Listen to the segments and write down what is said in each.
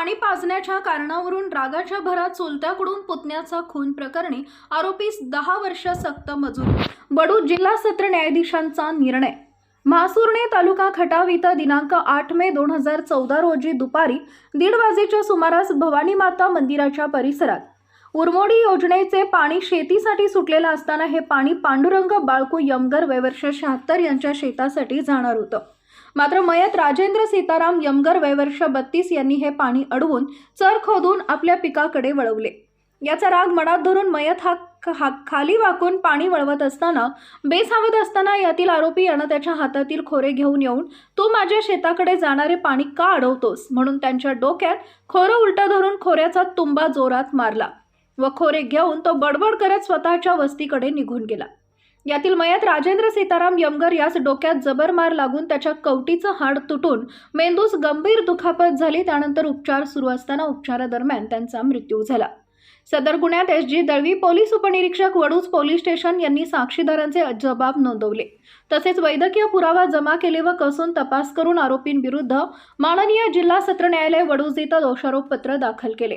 पाणी पाजण्याच्या कारणावरून रागाच्या भरात चुलत्याकडून पुतण्याचा खून प्रकरणी आरोपीस दहा वर्ष सक्त मजूर. बडू जिल्हा सत्र न्यायाधीशांचा निर्णय. म्हासुर्णे तालुका खटाव इथं दिनांक आठ मे दोन हजार चौदा रोजी दुपारी दीड वाजेच्या सुमारास भवानी माता मंदिराच्या परिसरात. उरमोडी योजनेचे पाणी शेतीसाठी सुटलेलं असताना हे पाणी पांडुरंग बाळकू यमगर वयवर्ष शहात्तर यांच्या शेतासाठी जाणार होतं. मात्र मयत राजेंद्र सीताराम यमगर वयवर्ष बत्तीस यांनी हे पाणी अडवून चर खोदून आपल्या पिकाकडे वळवले. याचा राग मनात धरून मयत हा हा खाली वाकून पाणी वळवत असताना बेसावध असताना यातील आरोपी यानं त्याच्या हातातील खोरे घेऊन येऊन तू माझ्या शेताकडे जाणारे पाणी का अडवतोस? म्हणून त्यांच्या डोक्यात खोरं उलटं धरून खोऱ्याचा तुंबा जोरात मारला व खोरे घेऊन तो बडबड करत स्वतःच्या वस्तीकडे निघून गेला. यातील मयत राजेंद्र सीताराम यमगर यास डोक्यात जबर मार लागून त्याच्या कवटीचं हाड तुटून मेंदूस गंभीर दुखापत झाली. त्यानंतर उपचार सुरू असताना उपचारादरम्यान त्यांचा मृत्यू झाला. सदर गुन्ह्यात एस जी दळवी पोलीस उपनिरीक्षक वडूज पोलीस स्टेशन यांनी साक्षीदारांचे जबाब नोंदवले. तसेच वैद्यकीय पुरावा जमा केले व कसून तपास करून आरोपींविरुद्ध माननीय जिल्हा सत्र न्यायालय वडूज इथं दोषारोपपत्र दाखल केले.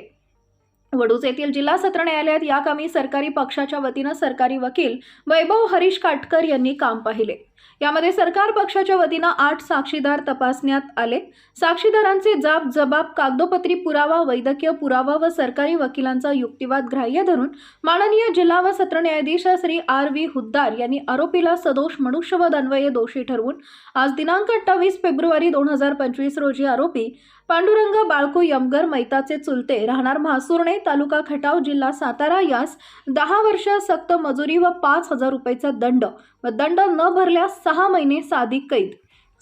वडूज येथील जिल्हा सत्र न्यायालयात या कामी सरकारी पक्षाच्या वतीनं सरकारी वकील वैभव हरीश काटकर यांनी काम पाहिले. यामध्ये सरकार पक्षाच्या वतीनं आठ साक्षीदार तपासण्यात आले. साक्षीदारांचे जाब जबाब कागदोपत्री पुरावा वैद्यकीय पुरावा व सरकारी वकिलांचा युक्तिवाद ग्राह्य धरून माननीय जिल्हा व सत्र न्यायाधीश श्री आर व्ही हुद्दार यांनी आरोपीला सदोष मनुष्यवध अन्वये दोषी ठरवून आज दिनांक अठ्ठावीस फेब्रुवारी दोन हजार पंचवीस रोजी आरोपी पांडुरंग बाळकू यमगर मैताचे चुलते राहणार म्हासुर्णे तालुका खटाव जिल्हा सातारा यास दहा वर्ष सक्त मजुरी व पाच हजार रुपयेचा दंड व दंड न भरल्यास सहा महिने साधी कैद.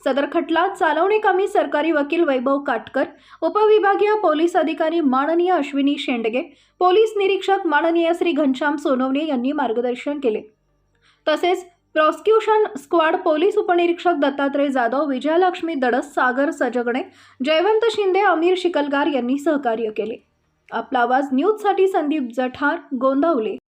सदर खटला चालवणी कामी सरकारी वकील वैभव काटकर उपविभागीय पोलीस अधिकारी माननीय अश्विनी शेंडगे पोलीस निरीक्षक माननीय श्री घनश्याम सोनवणे यांनी मार्गदर्शन केले. तसेच प्रॉसिक्युशन स्क्वॉड पोलीस उपनिरीक्षक दत्तात्रय जाधव विजयलक्ष्मी दडस सागर सजगणे जयवंत शिंदे अमीर शिकलगार यांनी सहकार्य केले. आपला आवाज न्यूजसाठी संदीप जठार गोंदवले.